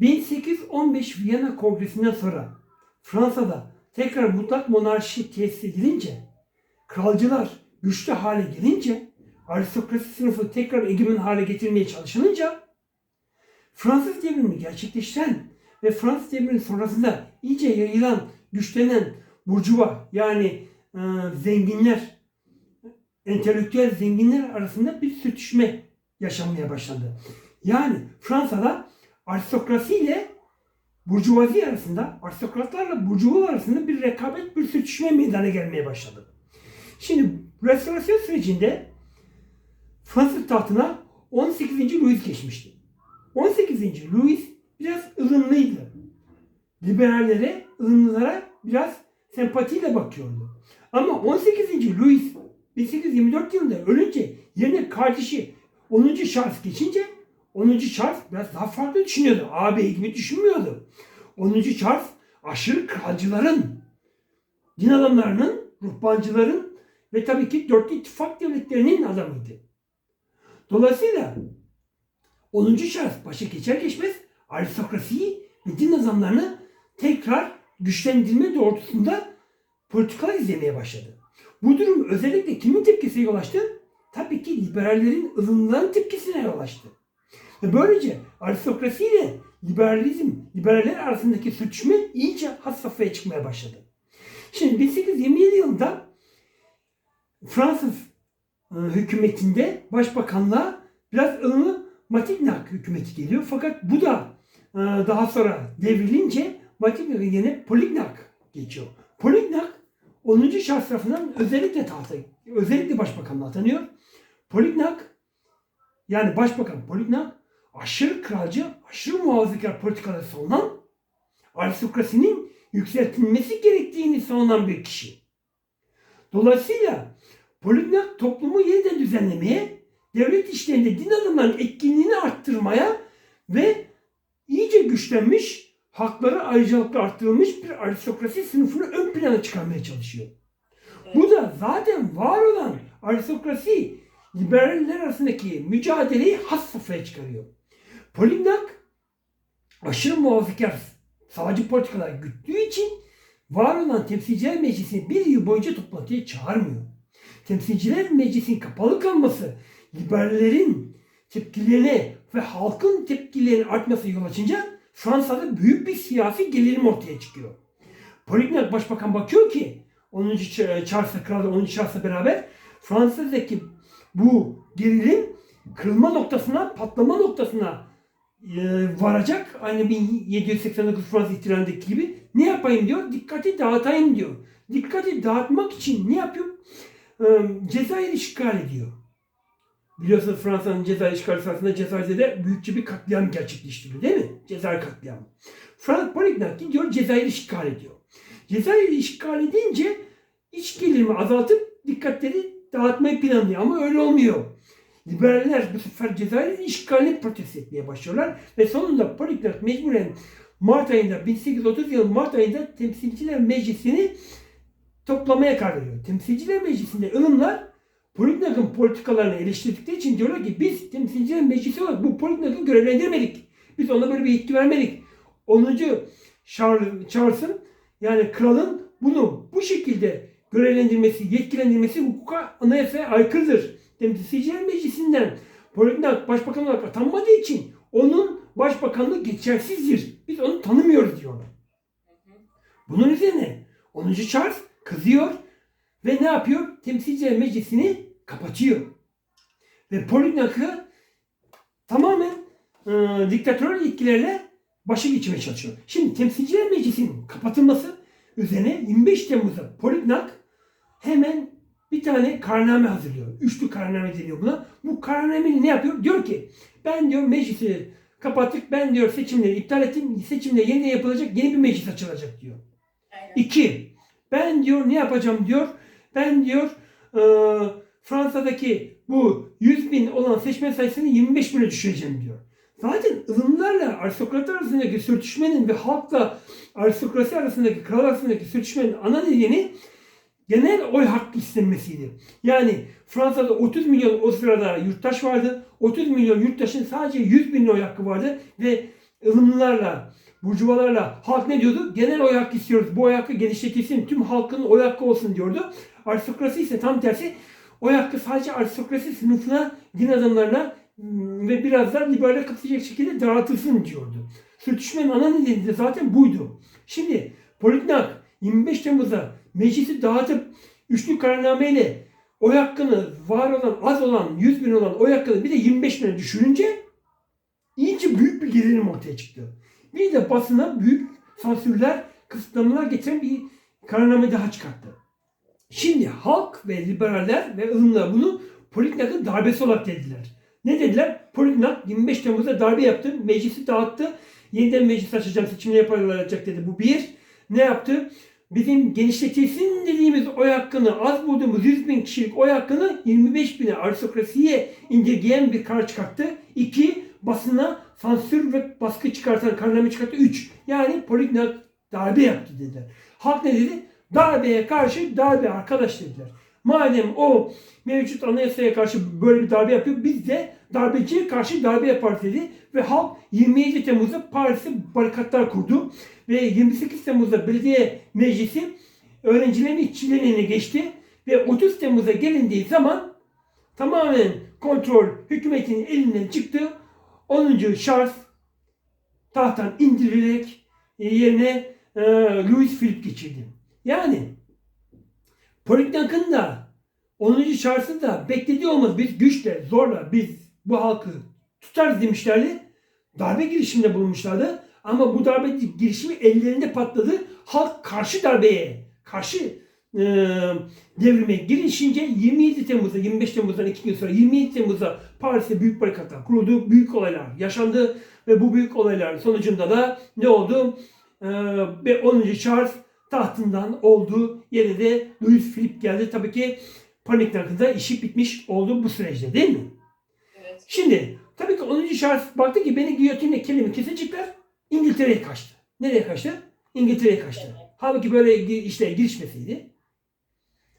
1815 Viyana Kongresi'nden sonra Fransa'da tekrar mutlak monarşi tesis edilince, kralcılar güçlü hale gelince, aristokrasi sınıfı tekrar egemen hale getirmeye çalışılınca, Fransız devrimi gerçekleştiren ve Fransız devrimi sonrasında iyice yayılan, güçlenen burjuva yani e, zenginler, entelektüel zenginler arasında bir sürtüşme yaşanmaya başlandı. Yani Fransa'da aristokrasi ile burjuvazi arasında, aristokratlarla burjuva arasında bir rekabet, bir sürtüşme meydana gelmeye başladı. Şimdi restorasyon sürecinde Fransız tahtına 18. Louis geçmişti. 18. Louis biraz ılımlıydı. Liberallere, ılımlılara biraz sempatiyle bakıyordu. Ama 18. Louis 1824 yılında ölünce yerine kardeşi 10. Charles geçince 10. Charles biraz daha farklı düşünüyordu. Ağabey gibi düşünmüyordu. 10. Charles aşırı kralcıların, din adamlarının, ruhbancıların ve tabii ki dörtlü ittifak devletlerinin adamıydı. Dolayısıyla 10. Charles başa geçer geçmez aristokrasiyi ve din adamlarını tekrar güçlendirme doğrultusunda politikalar izlemeye başladı. Bu durum özellikle kimin tepkisine yol açtı? Tabii ki liberallerin ılımlıların tepkisine yol açtı. Böylece aristokrasi ile liberalizm, liberaller arasındaki sürtüşme iyice has safhaya çıkmaya başladı. Şimdi 1827 yılında Fransız e, hükümetinde başbakanlığa biraz ılımlı Matignac hükümeti geliyor. Fakat bu da e, daha sonra devrilince Matignac'ın yerine Polignac geçiyor. Polignac 10. Charles tarafından özellikle tahta, özellikle başbakanlığa atanıyor. Polignac yani başbakan Polignac aşırı kralcı, aşırı muhafazakar politikaları savunan aristokrasinin yükseltilmesi gerektiğini savunan bir kişi. Dolayısıyla Polignac toplumu yeniden düzenlemeye, devlet işlerinde din adamlarının etkinliğini arttırmaya ve iyice güçlenmiş, hakları ayrıcalıklı arttırılmış bir aristokrasi sınıfını ön plana çıkarmaya çalışıyor. Bu da zaten var olan aristokrasi liberaller arasındaki mücadeleyi has safhaya çıkarıyor. Polignac aşırı muhafazakar sağcı politikalar güttüğü için var olan temsilciler meclisini bir yıl boyunca toplantıya çağırmıyor. Temsilciler meclisin kapalı kalması liberallerin tepkilerine ve halkın tepkilerinin artması yol açınca Fransa'da büyük bir siyasi gerilim ortaya çıkıyor. Polignac başbakan bakıyor ki 10. Charles'la Kral 10. Charles'la beraber Fransa'daki bu gerilim kırılma noktasına, patlama noktasına e, varacak. Aynı 1789 Fransız ihtilalindeki gibi. Ne yapayım diyor? Dikkati dağıtayım diyor. Dikkati dağıtmak için ne yapıyor? E, Cezayir işgal ediyor. Biliyorsunuz Fransa'nın Cezayir işgali sırasında Cezayir'de de büyükçe bir katliam gerçekleştiriyor değil mi? Cezayir katliamı. Frank Polignac gidiyor Cezayir işgal ediyor. Cezayir işgal edince iç gelirimi azaltıp dikkatleri dağıtmayı planlıyor ama öyle olmuyor. Liberaller bu sefer Cezayir'in işgalini protesto etmeye başlıyorlar ve sonunda Polignac mecburen Mart ayında 1830 yılı Mart ayında Temsilciler Meclisi'ni toplamaya karar veriyor. Temsilciler Meclisi'nde ılımlar Polignac'ın politikalarını eleştirdikleri için diyorlar ki biz temsilciler meclisi olarak bu Polignac'ı görevlendirmedik. Biz ona böyle bir yetki vermedik. 10. Charles'ın yani kralın bunu bu şekilde görevlendirmesi, yetkilendirmesi hukuka anayasaya aykırıdır. Temsilciler Meclisi'nden Polignac başbakan olarak atanmadığı için onun başbakanlığı geçersizdir. Biz onu tanımıyoruz diyorlar. Bunun üzerine 10. Charles kızıyor ve ne yapıyor? Temsilciler Meclisi'ni kapatıyor. Ve Polignac'ı tamamen e, diktatörel yetkilerle başa geçirmeye çalışıyor. Şimdi Temsilciler Meclisi'nin kapatılması üzerine 25 Temmuz'da Polignac hemen bir tane kararname hazırlıyor. Üçlü kararname deniyor buna. Bu kararnameyi ne yapıyor? Diyor ki ben diyor meclisi kapattık. Ben diyor seçimleri iptal ettim. Seçimler yeniden yapılacak. Yeni bir meclis açılacak diyor. Aynen. İki, ben diyor ne yapacağım diyor. Ben diyor e, Fransa'daki bu 100 bin olan seçmen sayısını 25 bine düşüreceğim diyor. Zaten ılımlarla aristokratlar arasındaki sürtüşmenin ve halkla aristokrasi arasındaki kral arasındaki sürtüşmenin ana nedeni genel oy hakkı istenmesiydi. Yani Fransa'da 30 milyon o sırada yurttaş vardı. 30 milyon yurttaşın sadece 100 bin oy hakkı vardı ve ılımlılarla, burjuvalarla halk ne diyordu? Genel oy hakkı istiyoruz. Bu oy hakkı genişletilsin. Tüm halkın oy hakkı olsun diyordu. Aristokrasi ise tam tersi oy hakkı sadece aristokrasi sınıfına, din adamlarına mm, ve biraz da liberale katılacak şekilde dağıtılsın diyordu. Sürtüşmenin ana nedeni de zaten buydu. Şimdi Politnak 25 Temmuz'da meclisi dağıtıp üçlü kararnameyle oy hakkını var olan az olan 100 bin olan oy hakkını bir de 25 bine düşürünce iyice büyük bir gerilim ortaya çıktı. Bir de basına büyük sansürler, kısıtlamalar getiren bir kararname daha çıkarttı. Şimdi halk ve liberaller ve ılımlar bunu Politnak'ın darbesi olarak dediler. Ne dediler? Politnak 25 Temmuz'da darbe yaptı, meclisi dağıttı, yeniden meclis açacağım, seçimler yapılacak dedi. Bu bir. Ne yaptı? Bizim genişletilsin dediğimiz oy hakkını, az bulduğumuz 100 bin kişilik oy hakkını 25 bine aristokrasiye indirgeyen bir karar çıkarttı. İki, basına sansür ve baskı çıkartan kararname çıkarttı. Üç, yani Politnak darbe yaptı dediler. Halk ne dedi? Darbeye karşı darbe arkadaş dediler. Madem o mevcut anayasaya karşı böyle bir darbe yapıyor, biz de darbeciye karşı darbe yaparız dedi. Ve halk 27 Temmuz'da Paris'te barikatlar kurdu. Ve 28 Temmuz'da belediye meclisi öğrencilerin işçilerin eline geçti. Ve 30 Temmuz'a gelindiği zaman tamamen kontrol hükümetin elinden çıktı. 10. Charles tahttan indirilerek e, yerine e, Louis Philippe geçirdi. Yani Politnak'ın da 10. Charles'ın da beklediği olmaz. Biz güçle, zorla biz bu halkı tutarız demişlerdi. Darbe girişiminde bulunmuşlardı. Ama bu darbe girişimi ellerinde patladı. Halk karşı darbeye, karşı e, devrime girişince 27 Temmuz'da, 25 Temmuz'dan iki gün sonra 27 Temmuz'da Paris'te büyük barikatlar kuruldu. Büyük olaylar yaşandı ve bu büyük olayların sonucunda da ne oldu? E, ve 10. Charles tahtından oldu. Yerine de Louis Philippe geldi. Tabii ki Paniknak'ın işi bitmiş oldu bu süreçte değil mi? Evet. Şimdi tabii ki 10. Charles baktı ki beni giyotinle kelime kesecekler. İngiltere'ye kaçtı. Nereye kaçtı? İngiltere'ye kaçtı. Halbuki böyle işlere girişmeseydi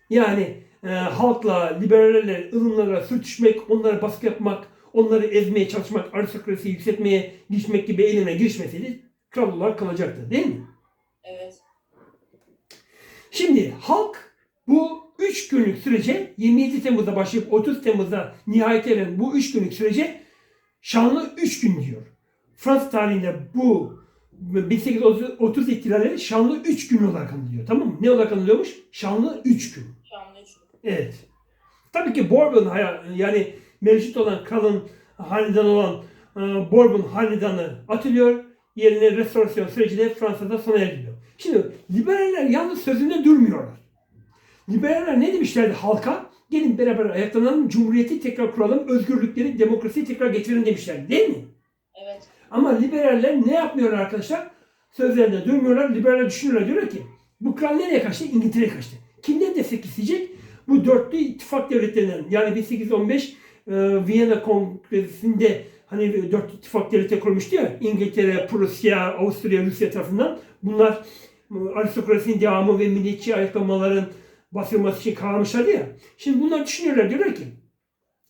yani e, halkla, liberallerle, ılımlarla sürtüşmek, onlara baskı yapmak, onları ezmeye çalışmak, aristokrasiyi yükseltmeye girişmek gibi eyleme girişmeseydi kral olarak kalacaktı değil mi? Evet. Şimdi halk bu 3 günlük sürece 27 Temmuz'da başlayıp 30 Temmuz'da nihayet eren bu 3 günlük sürece şanlı 3 gün diyor. Fransız tarihinde bu 1830 ihtilalleri şanlı 3 gün olarak anılıyor. Tamam mı? Ne olarak anılıyormuş? Şanlı 3 gün. Şanlı üçlü. Evet. Tabii ki Bourbon yani mevcut olan kralın hanedan olan e, Bourbon hanedanı atılıyor. Yerine restorasyon süreci de Fransa'da sona eriliyor. Şimdi liberaller yalnız sözünde durmuyorlar. Liberaller ne demişlerdi halka? Gelin beraber ayaklanalım, cumhuriyeti tekrar kuralım, özgürlükleri, demokrasiyi tekrar getirin demişlerdi değil mi? Evet. Ama liberaller ne yapmıyorlar arkadaşlar? Sözlerinde durmuyorlar. Liberaller düşünüyorlar. Diyorlar ki bu kral nereye kaçtı? İngiltere'ye kaçtı. Kimden destek isteyecek? Bu dörtlü ittifak devletlerinden yani 1815 e, Viyana Kongresi'nde hani dört ittifak devleti kurulmuştu ya İngiltere, Prusya, Avusturya, Rusya tarafından. Bunlar e, aristokrasinin devamı ve milliyetçi ayaklamaların basılması için kararmışlardı ya. Şimdi bunlar düşünüyorlar. Diyorlar ki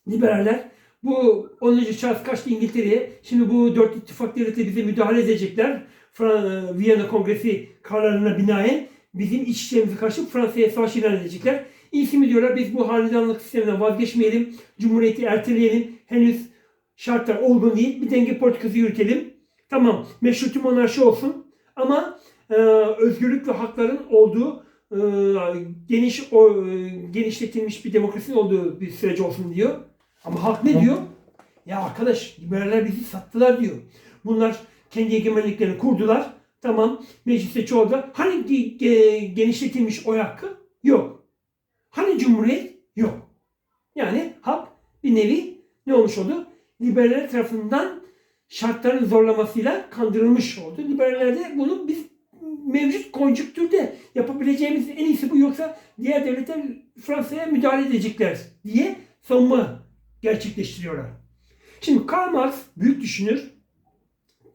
liberaller bu 10. Charles kaçtı İngiltere'ye. Şimdi bu dört ittifak devleti bize müdahale edecekler. Fra- Viyana Kongresi kararına binaen bizim iç işlerimizi karşı Fransa'ya savaş ilan edecekler. İyisi mi diyorlar biz bu hanedanlık sisteminden vazgeçmeyelim. Cumhuriyeti erteleyelim. Henüz şartlar olgun değil. Bir denge politikası yürütelim. Tamam meşrutu monarşi olsun. Ama e, özgürlük ve hakların olduğu e, geniş o, e, genişletilmiş bir demokrasinin olduğu bir süreci olsun diyor. Ama halk ne diyor? Ya arkadaş liberaller bizi sattılar diyor. Bunlar kendi egemenliklerini kurdular. Tamam mecliste çoğaldı. Hani ge- ge- genişletilmiş oy hakkı? Yok. Hani cumhuriyet? Yok. Yani halk bir nevi ne olmuş oldu? Liberaller tarafından şartların zorlamasıyla kandırılmış oldu. Liberaller de bunu biz mevcut konjüktürde yapabileceğimiz en iyisi bu yoksa diğer devletler Fransa'ya müdahale edecekler diye savunma gerçekleştiriyorlar. Şimdi Karl Marx büyük düşünür.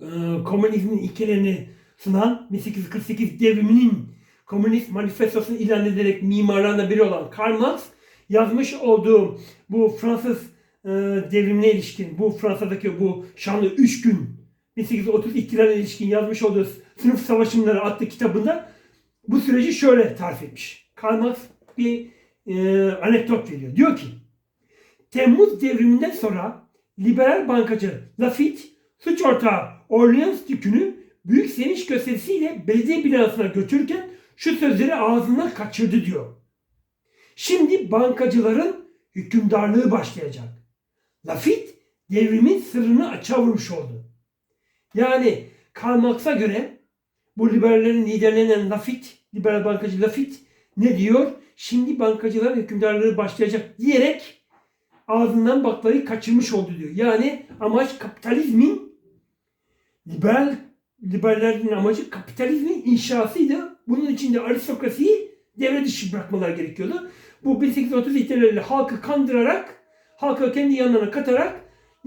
Ee, komünizmin ilkelerini sunan 1848 devriminin komünist manifestosunu ilan ederek mimarlarından biri olan Karl Marx yazmış olduğu bu Fransız e, devrimine ilişkin bu Fransa'daki bu şanlı üç gün 1830 ihtilale ilişkin yazmış olduğu Sınıf Savaşımları adlı kitabında bu süreci şöyle tarif etmiş. Karl Marx bir e, anekdot veriyor. Diyor ki Temmuz devriminden sonra liberal bankacı Lafitte suç ortağı Orleans Dükü'nü büyük sevinç gösterisiyle belediye binasına götürürken şu sözleri ağzından kaçırdı diyor. Şimdi bankacıların hükümdarlığı başlayacak. Lafitte devrimin sırrını açığa vurmuş oldu. Yani Karl Marx'a göre bu liberallerin liderlerinden Lafitte, liberal bankacı Lafitte ne diyor? Şimdi bankacıların hükümdarlığı başlayacak diyerek ağzından baklayı kaçırmış oldu diyor. Yani amaç kapitalizmin liberal liberallerin amacı kapitalizmin inşasıydı. Bunun için de aristokrasiyi devre dışı bırakmalar gerekiyordu. Bu 1830 ihtilaliyle halkı kandırarak, halkı kendi yanlarına katarak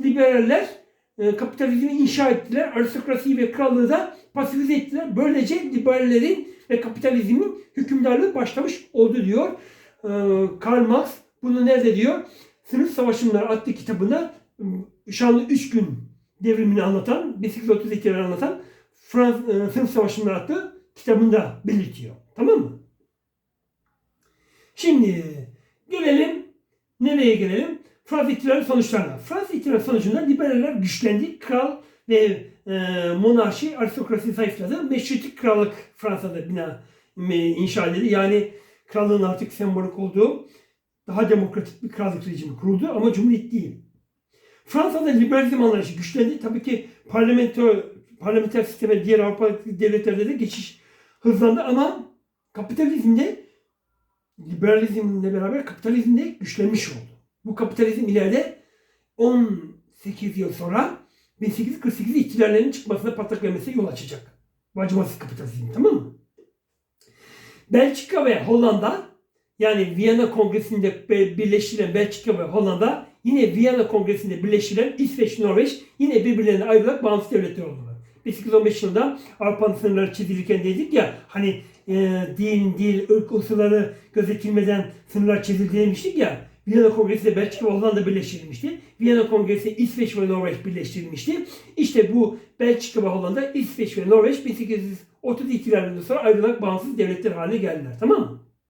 liberaller e, kapitalizmi inşa ettiler. Aristokrasiyi ve krallığı da pasifize ettiler. Böylece liberallerin ve kapitalizmin hükümdarlığı başlamış oldu diyor. E, Karl Marx bunu nerede diyor? Sınıf Savaşımları adlı kitabında e, şanlı 3 gün devrimini anlatan, 1830 ihtilali anlatan Frans, e, Sınıf Savaşımları adlı kitabında belirtiyor. Tamam mı? Şimdi gelelim nereye gelelim? Fransız ihtilali sonuçlarına. Fransız ihtilali sonucunda liberaller güçlendi. Kral ve e, monarşi aristokrasi zayıfladı. Meşrutik krallık Fransa'da bina inşa edildi. Yani krallığın artık sembolik olduğu daha demokratik bir krallık rejimi kuruldu ama cumhuriyet değil. Fransa'da liberalizm anlayışı güçlendi. Tabii ki parlamento, parlamenter sisteme diğer Avrupa devletlerde de geçiş hızlandı ama kapitalizmde liberalizmle beraber kapitalizm de güçlenmiş oldu. Bu kapitalizm ileride 18 yıl sonra 1848 ihtilallerinin çıkmasına patlak vermesine yol açacak. Bu acımasız kapitalizm tamam mı? Belçika ve Hollanda yani Viyana Kongresi'nde birleştirilen Belçika ve Hollanda yine Viyana Kongresi'nde birleştirilen İsveç, Norveç yine birbirlerine ayrılarak bağımsız devletler oldular. 1815 yılında Avrupa'nın sınırları çizilirken dedik ya hani e, din, dil, ırk unsurları gözetilmeden sınırlar çizildi demiştik ya. Viyana Kongresi de Belçika ve Hollanda birleştirilmişti. Viyana Kongresi İsveç ve Norveç birleştirilmişti. İşte bu Belçika ve Hollanda, İsveç ve Norveç 1830 ihtilalinden sonra ayrılarak bağımsız devletler haline geldiler. Tamam mı?